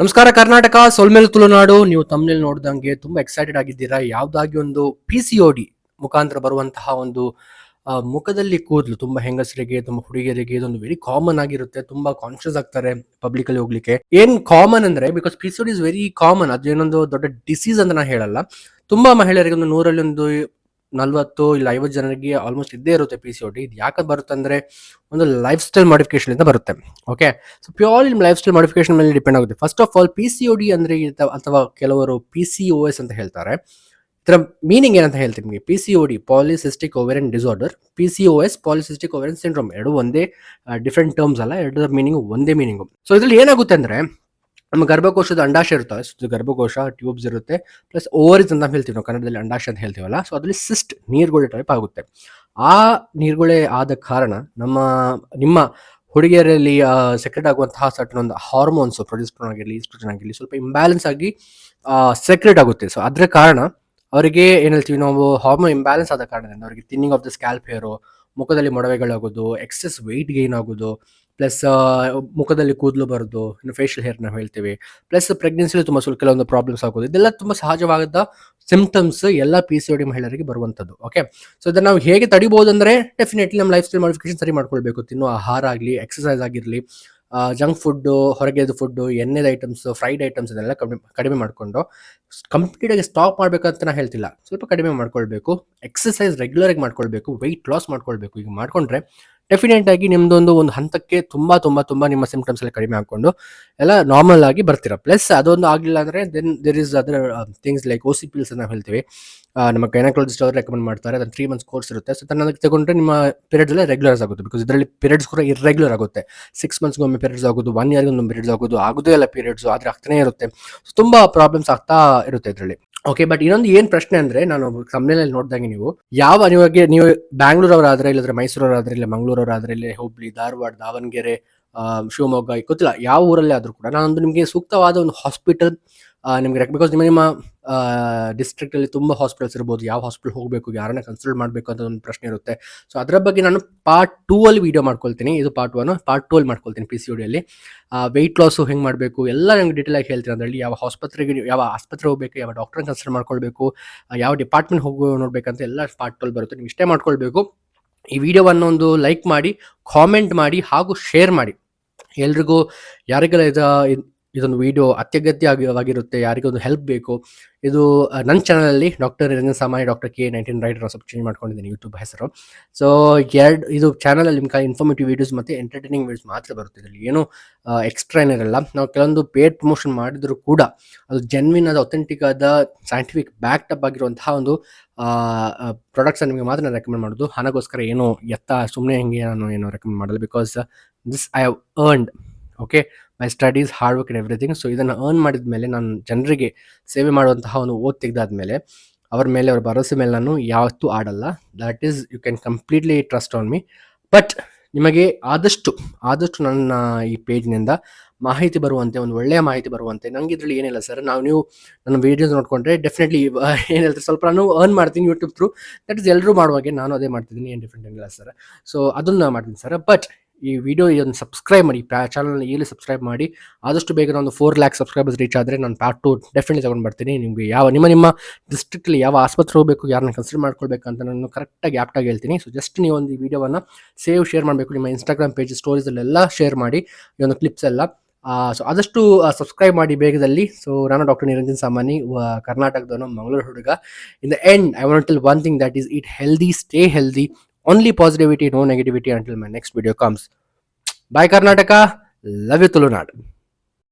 ನಮಸ್ಕಾರ, ಕರ್ನಾಟಕ, ಸೊಲ್ಮೇಲ್, ತುಳುನಾಡು. ನೀವು ತಮ್ಮನೇಲಿ ನೋಡ್ದಂಗೆ ತುಂಬಾ ಎಕ್ಸೈಟೆಡ್ ಆಗಿದ್ದೀರಾ? ಯಾವ್ದಾಗಿ ಒಂದು ಪಿ ಸಿ ಡಿ ಮುಖಾಂತರ ಬರುವಂತಹ ಒಂದು ಮುಖದಲ್ಲಿ ಕೂದಲು, ತುಂಬಾ ಹೆಂಗಸರಿಗೆ, ತುಂಬಾ ಹುಡುಗಿಯರಿಗೆ, ಇದೊಂದು ವೆರಿ ಕಾಮನ್ ಆಗಿರುತ್ತೆ. ತುಂಬಾ ಕಾನ್ಶಿಯಸ್ ಆಗ್ತಾರೆ ಪಬ್ಲಿಕ್ ಅಲ್ಲಿ ಹೋಗ್ಲಿಕ್ಕೆ. ಏನ್ ಕಾಮನ್ ಅಂದ್ರೆ because P C is very common ಅದೇನೊಂದು ದೊಡ್ಡ ಡಿಸೀಸ್ ಅಂತ ನಾನು ಹೇಳಲ್ಲ. ತುಂಬಾ ಮಹಿಳೆಯರಿಗೆ ಒಂದು ನೂರಲ್ಲಿ ಒಂದು ನಲ್ವತ್ತು ಇಲ್ಲ ಐವತ್ತು ಜನರಿಗೆ ಆಲ್ಮೋಸ್ಟ್ ಇದ್ದೇ ಇರುತ್ತೆ ಪಿ ಸಿ ಡಿ ಇದು ಯಾಕೆ ಬರುತ್ತೆ ಅಂದರೆ ಒಂದು ಲೈಫ್ ಸ್ಟೈಲ್ ಮಾಡಿಫಿಕೇಶನ್ ಇಂದ ಬರುತ್ತೆ. Okay so purely life style modification ಮೇಲೆ ಡಿಪೆಂಡ್ ಆಗುತ್ತೆ. First of all P C D ಅಂದರೆ ಅಥವಾ ಕೆಲವರು ಪಿ ಸಿ ಒ ಎಸ್ ಅಂತ ಹೇಳ್ತಾರೆ. ಇದರ ಮೀನಿಂಗ್ ಏನಂತ ಹೇಳ್ತೀನಿ ನಿಮಗೆ. P C O D polycystic ovarian disorder P C O S polycystic ovarian syndrome ಎರಡು ಒಂದೇ ಡಿಫ್ರೆಂಟ್ ಟರ್ಮ್ಸ್ ಅಲ್ಲ. ಎರಡರ ಮೀನಿಂಗ್ ಒಂದೇ ಮೀನಿಂಗು ಸೊ ಇದರಲ್ಲಿ ಏನಾಗುತ್ತೆ ಅಂದ್ರೆ ನಮ್ಮ ಗರ್ಭಕೋಶದ ಅಂಡಾಶಯ ಇರುತ್ತೆ ಗರ್ಭಕೋಶ ಟ್ಯೂಬ್ಸ್ ಇರುತ್ತೆ. ಪ್ಲಸ್ ಓವರಿಸ್ ಅಂತ ಹೇಳ್ತೀವಿ ನಾವು. ಕನ್ನಡದಲ್ಲಿ ಅಂಡಾಶಯ ಅಂತ ಹೇಳ್ತೀವಲ್ಲ. ಸೊ ಅದರಲ್ಲಿ ಸಿಸ್ಟ್ ನೀರ್ಗುಳೆ ಟೈಪ್ ಆಗುತ್ತೆ. ಆ ನೀರುಗಳೇ ಆದ ಕಾರಣ ನಮ್ಮ, ನಿಮ್ಮ ಹುಡುಗಿಯರಲ್ಲಿ ಸೆಕ್ರೆಟ್ ಆಗುವಂತಹ ಸರ್ಟನ್ ಒಂದು ಹಾರ್ಮೋನ್ಸ್ ಪ್ರೊಡ್ಯೂಸ್ಟ್ರೋನ್ ಆಗಿರಲಿ ಈಸ್ಟ್ರೋಜನ್ ಆಗಿರಲಿ ಸ್ವಲ್ಪ ಇಂಬ್ಯಾಲೆನ್ಸ್ ಆಗಿ ಸೆಕ್ರೆಟ್ ಆಗುತ್ತೆ. ಸೊ ಅದರ ಕಾರಣ ಅವರಿಗೆ ಏನು ಹೇಳ್ತೀವಿ ನಾವು ಹಾರ್ಮೋನ್ ಇಂಬ್ಯಾಲೆನ್ಸ್ ಆದ ಕಾರಣದಿಂದ ಅವರಿಗೆ thinning of the scalp hair ಮುಖದಲ್ಲಿ ಮೊಡವೆಗಳಾಗೋದು ಎಕ್ಸೆಸ್ ವೆಯ್ಟ್ ಗೇನ್ ಆಗೋದು ಪ್ಲಸ್ ಮುಖದಲ್ಲಿ ಕೂದಲು ಬರೋದು, ಇನ್ನು ಫೇಶಿಯಲ್ ಹೇರ್ ನಾವು ಹೇಳ್ತೀವಿ. ಪ್ಲಸ್ ಪ್ರೆಗ್ನೆನ್ಸಿಲಿ ತುಂಬ ಸ್ವಲ್ಪ ಕೆಲವೊಂದು ಪ್ರಾಬ್ಲಮ್ಸ್ ಆಗೋದು. ಇದೆಲ್ಲ ತುಂಬ ಸಹಜವಾದ ಸಿಂಪ್ಟಮ್ಸ್ ಎಲ್ಲ ಪಿ ಸಿ ಡಿ ಮಹಿಳೆಯರಿಗೆ ಬರುವಂಥದ್ದು ಓಕೆ ಸೊ ಇದನ್ನು ನಾವು ಹೇಗೆ ತಡಿಬೋದು ಅಂದರೆ ಡೆಫಿನೆಟ್ಲಿ ನಮ್ಮ ಲೈಫ್ ಸ್ಟೈಲ್ ಮಾಡಿಫಿಕೇಶನ್ ಸರಿ ಮಾಡ್ಕೊಳ್ಬೇಕು. ತಿನ್ನೋ ಆಹಾರ ಆಗಲಿ ಎಕ್ಸಸೈಸ್ ಆಗಿರಲಿ ಜಂಕ್ ಫುಡ್ಡು ಹೊರಗೆದು ಫುಡ್ಡು ಎಣ್ಣೆದ ಐಟಮ್ಸ್ ಫ್ರೈಡ್ ಐಟಮ್ಸ್ ಇದೆಲ್ಲ ಕಡಿಮೆ ಕಡಿಮೆ ಮಾಡಿಕೊಂಡು ಕಂಪ್ಲೀಟಾಗಿ ಸ್ಟಾಪ್ ಮಾಡಬೇಕಂತ ನಾನು ಹೇಳ್ತಿಲ್ಲ. ಸ್ವಲ್ಪ ಕಡಿಮೆ ಮಾಡ್ಕೊಳ್ಬೇಕು ಎಕ್ಸಸೈಸ್ ರೆಗ್ಯುಲರಾಗಿ ಮಾಡ್ಕೊಳ್ಬೇಕು ವೆಯ್ಟ್ ಲಾಸ್ ಮಾಡ್ಕೊಳ್ಬೇಕು. ಈಗ ಮಾಡ್ಕೊಂಡ್ರೆ ಡೆಫಿನೆಟ್ ಆಗಿ ನಿಮ್ದೊಂದು ಒಂದು ಹಂತಕ್ಕೆ ತುಂಬಾ ತುಂಬಾ ತುಂಬಾ ನಿಮ್ಮ ಸಿಂಪ್ಟಮ್ಸ್ ಎಲ್ಲ ಕಡಿಮೆ ಹಾಕೊಂಡು ಎಲ್ಲ ನಾರ್ಮಲ್ ಆಗಿ ಬರ್ತೀರ. ಪ್ಲಸ್ ಅದೊಂದು ಆಗಿಲ್ಲ ಅಂದ್ರೆ then there is other things like O C pills ಅಂತ ಹೇಳ್ತೀವಿ. ನಮ್ಮ ಗೈನಕಾಲಜಿಸ್ಟ್ ಅವರು ರೆಕಮೆಂಡ್ ಮಾಡ್ತಾರೆ. ಅದನ್ನ ತ್ರೀ ಮಂತ್ಸ್ ಕೋರ್ಸ್ ಇರುತ್ತೆ. ಸೊ ತನ್ನ ಅದಕ್ಕೆ ತಗೊಂಡ್ರೆ ನಿಮ್ಮ ಪೀರಿಯಡ್ಸ್ ಎಲ್ಲ ರೆಗ್ಯುಲರ್ಸ್ ಆಗುತ್ತೆ ಬಿಕಾಸ್ ಇದರಲ್ಲಿ ಪೀರಿಯಡ್ಸ್ ಕೂಡ ಇರ್ರೆಗ್ಯುಲರ್ ಆಗುತ್ತೆ. ಸಿಕ್ಸ್ ಮಂತ್ಸ್ಗೊಮ್ಮೆ ಪೀರಿಯಡ್ಸ್ ಆಗೋದು ಒನ್ ಇಯರ್ಗೆ ಒಂದು ಪೀರಿಯಡ್ಸ್ ಆಗೋದು, ಆಗೋದೇ ಇಲ್ಲ ಪೀರಿಯಡ್ಸ್ ಆದ್ರೆ ಆಗ್ತಾನೆ ಇರುತ್ತೆ. ಸೊ ತುಂಬಾ ಪ್ರಾಬ್ಲಮ್ಸ್ ಆಗ್ತಾ ಇರುತ್ತೆ ಇದರಲ್ಲಿ. ಓಕೆ ಬಟ್ ಇನ್ನೊಂದು ಏನ್ ಪ್ರಶ್ನೆ ಅಂದ್ರೆ ನಾನು ಕಂಪ್ನಿಯಲ್ಲಿ ನೋಡ್ದಂಗೆ ನೀವು, ಯಾವ ಅನಿವಾರ್ಯ ನೀವು ಬ್ಯಾಂಗ್ಳೂರವರಾದ್ರೆ ಇಲ್ಲದ್ರೆ ಮೈಸೂರವರಾದ್ರೆ ಇಲ್ಲ ಮಂಗಳೂರವರಾದ್ರೆ ಇಲ್ಲ ಹುಬ್ಳಿ ಧಾರವಾಡ ದಾವಣಗೆರೆ ಶಿವಮೊಗ್ಗ ಗೊತ್ತಿಲ್ಲ, ಯಾವ ಊರಲ್ಲೇ ಆದ್ರೂ ಕೂಡ ನಾನೊಂದು ನಿಮಗೆ ಸೂಕ್ತವಾದ ಒಂದು ಹಾಸ್ಪಿಟಲ್ ನಿಮಗೆ ಬಿಕಾಸ್ ನಿಮ್ಮ ನಿಮ್ಮ ಡಿಸ್ಟ್ರಿಕ್ಟಲ್ಲಿ ತುಂಬ ಹಾಸ್ಪಿಟಲ್ಸ್ ಇರ್ಬೋದು. ಯಾವ ಹಾಸ್ಪಿಟಲ್ ಹೋಗಬೇಕು, ಯಾರನ್ನ ಕನ್ಸಲ್ಟ್ ಮಾಡಬೇಕು ಅಂತ ಒಂದು ಪ್ರಶ್ನೆ ಇರುತ್ತೆ. ಸೊ ಅದರ ಬಗ್ಗೆ ನಾನು ಪಾರ್ಟ್ ಟೂ ಅಲ್ಲಿ ವಿಡಿಯೋ ಮಾಡ್ಕೊಳ್ತೀನಿ. ಇದು ಪಾರ್ಟ್ ಒನ್ ಪಾರ್ಟ್ ಟೂ ಅಲ್ಲಿ ಮಾಡ್ಕೊಳ್ತೀನಿ ಪಿ ಸಿ ಡಿಯಲ್ಲಿ ವೆಯ್ಟ್ ಲಾಸು ಹೆಂಗೆ ಮಾಡಬೇಕು? ಎಲ್ಲ ನಂಗೆ ಡೀಟೇಲ್ ಆಗಿ ಹೇಳ್ತೀನಿ. ಅದರಲ್ಲಿ ಯಾವ ಆಸ್ಪತ್ರೆಗೆ, ಯಾವ ಆಸ್ಪತ್ರೆ ಹೋಗಬೇಕು, ಯಾವ ಡಾಕ್ಟರ್ನ ಕನ್ಸಲ್ಟ್ ಮಾಡ್ಕೊಳ್ಬೇಕು ಯಾವ ಡಿಪಾರ್ಟ್ಮೆಂಟ್ ಹೋಗೋ ನೋಡಬೇಕಂತ ಎಲ್ಲ ಪಾರ್ಟ್ ಟೂ ಬರುತ್ತೆ. ನೀವು ಇಷ್ಟೇ ಮಾಡ್ಕೊಳ್ಬೇಕು. ಈ ವಿಡಿಯೋವನ್ನು ಒಂದು ಲೈಕ್ ಮಾಡಿ ಕಾಮೆಂಟ್ ಮಾಡಿ ಹಾಗೂ ಶೇರ್ ಮಾಡಿ. ಎಲ್ರಿಗೂ, ಯಾರಿಗೆಲ್ಲ ಇದ್- ಇದೊಂದು ವಿಡಿಯೋ ಅತ್ಯಗತ್ಯವಾಗಿರುತ್ತೆ ಯಾರಿಗೂ ಒಂದು ಹೆಲ್ಪ್ ಬೇಕು. ಇದು ನನ್ನ ಚಾನಲಲ್ಲಿ ಡಾಕ್ಟರ್ ನಿರಂಜನ್ ಸಾಮಾನ್ಯ ಡಾಕ್ಟರ್ ಕೆ ನೈನ್ಟೀನ್ ರೈಟರ್ ಸ್ವಲ್ಪ ಚೇಂಜ್ ಮಾಡ್ಕೊಂಡಿದ್ದೀನಿ ಯೂಟ್ಯೂಬ್ ಹೆಸರು. ಸೊ ಎರಡು, ಇದು ಚಾನಲಲ್ಲಿ ನಿಮ್ಗೆ ಇನ್ಫಾರ್ಮೇಟಿವ್ ವೀಡಿಯೋಸ್ ಮತ್ತು ಎಂಟರ್ಟೈನಿಂಗ್ ವೀಡಿಯೋಸ್ ಮಾತ್ರ ಬರುತ್ತೆ. ಏನು ಎಕ್ಸ್ಟ್ರಾ ಏನಿರಲ್ಲ. ನಾವು ಕೆಲವೊಂದು ಪೇಡ್ ಪ್ರಮೋಷನ್ ಮಾಡಿದ್ರು ಕೂಡ ಅದು ಜೆನ್ವಿನ್ ಆದ ಅಥೆಂಟಿಕ್ ಆದ ಸೈಂಟಿಫಿಕ್ ಬ್ಯಾಕ್ ಟಪ್ ಆಗಿರುವಂತಹ ಒಂದು ಪ್ರಾಡಕ್ಟ್ಸ್ ನಿಮಗೆ ಮಾತ್ರ ನಾನು ರೆಕಮೆಂಡ್ ಮಾಡೋದು. ಹಣಗೋಸ್ಕರ ಏನು ಎತ್ತ ಸುಮ್ಮನೆ ಹೆಂಗೆ ನಾನು ಏನು ರೆಕಮೆಂಡ್ ಮಾಡೋದು because this I have earned okay my studies hard work everything so ಇದನ್ನು ಅರ್ನ್ ಮಾಡಿದ ಮೇಲೆ ನಾನು ಜನರಿಗೆ ಸೇವೆ ಮಾಡುವಂತಹ ಒಂದು ಓದ್ ತೆಗೆದಾದ್ಮೇಲೆ ಅವ್ರ ಮೇಲೆ, ಅವ್ರ ಭರವಸೆ ಮೇಲೆ ನಾನು ಯಾವತ್ತೂ ಆಡಲ್ಲ. That is you can completely trust on me but ನಿಮಗೆ ಆದಷ್ಟು ಆದಷ್ಟು ನನ್ನ ಈ ಪೇಜ್ನಿಂದ ಮಾಹಿತಿ ಬರುವಂತೆ, ಒಂದು ಒಳ್ಳೆಯ ಮಾಹಿತಿ ಬರುವಂತೆ ನನಗೆ ಇದರಲ್ಲಿ ಏನಿಲ್ಲ ಸರ್ ನಾವು ನೀವು ನನ್ನ ವೀಡಿಯೋಸ್ ನೋಡ್ಕೊಂಡ್ರೆ ಡೆಫಿನೆಟ್ಲಿ ಏನು ಹೇಳ್ತಾರೆ, ಸ್ವಲ್ಪ ನಾನು ಅರ್ನ್ ಮಾಡ್ತೀನಿ ಯೂಟ್ಯೂಬ್ ಥ್ರೂ ದಟ್ ಇಸ್ ಎಲ್ಲರೂ ಮಾಡುವಾಗೆ ನಾನು ಅದೇ ಮಾಡ್ತಿದ್ದೀನಿ, ಏನು ಡಿಫ್ರೆಂಟ್ ಏನಿಲ್ಲ ಸರ್ ಸೊ ಅದನ್ನು ಮಾಡ್ತೀನಿ ಸರ್ ಬಟ್ ಈ ವಿಡಿಯೋ ಇದನ್ನು ಸಬ್ಸ್ಕ್ರೈಬ್ ಮಾಡಿ ಚಾನಲ್ನ ಇಲ್ಲಿ ಸಬ್ಸ್ಕ್ರೈಬ್ ಮಾಡಿ. ಆದಷ್ಟು ಬೇಗ ಒಂದು ಫೋರ್ ಲ್ಯಾಕ್ ಸಬ್ಸ್ಕ್ರೈಬರ್ಸ್ ರೀಚ್ ಆದರೆ ನಾನು ಪಾರ್ಟ್ ಟು ಡೆಫಿನೆಟ್ಲಿ ತಗೊಂಡು ಬರ್ತೀನಿ. ನಿಮಗೆ ಯಾವ ನಿಮ್ಮ ನಿಮ್ಮ ಡಿಸ್ಟ್ರಿಕ್ಟಲ್ಲಿ ಯಾವ ಆಸ್ಪತ್ರೆ ಹೋಗಬೇಕು ಯಾರನ್ನ ಕನ್ಸಿಡರ್ ಮಾಡ್ಕೊಳ್ಬೇಕು ಅಂತ ನಾನು ಕರೆಕ್ಟಾಗಿ ಆ್ಯಪ್ಟಾಗಿ ಹೇಳ್ತೀನಿ. ಸೊ ಜಸ್ಟ್ ನೀವು ಒಂದು ಈ ವಿಡಿಯೋವನ್ನು ಸೇವ್ ಶೇರ್ ಮಾಡಬೇಕು. ನಿಮ್ಮ ಇನ್ಸ್ಟಾಗ್ರಾಮ್ ಪೇಜ್ ಸ್ಟೋರೀಸಲ್ಲೆಲ್ಲ ಶೇರ್ ಮಾಡಿ, ಈ ಒಂದು ಕ್ಲಿಪ್ಸ್ ಎಲ್ಲ. ಸೊ ಆದಷ್ಟು ಸಬ್ಸ್ಕ್ರೈಬ್ ಮಾಡಿ ಬೇಗದಲ್ಲಿ. ಸೊ ನಾನು ಡಾಕ್ಟರ್ ನಿರಂಜನ್ ಸಾಮಾನಿ ಕರ್ನಾಟಕದವನು, ಮಂಗಳೂರು ಹುಡುಗ. In the end I want till one thing that is it healthy stay healthy only positivity, no negativity until my next video comes. Bye, Karnataka. Love you, Tulunadu.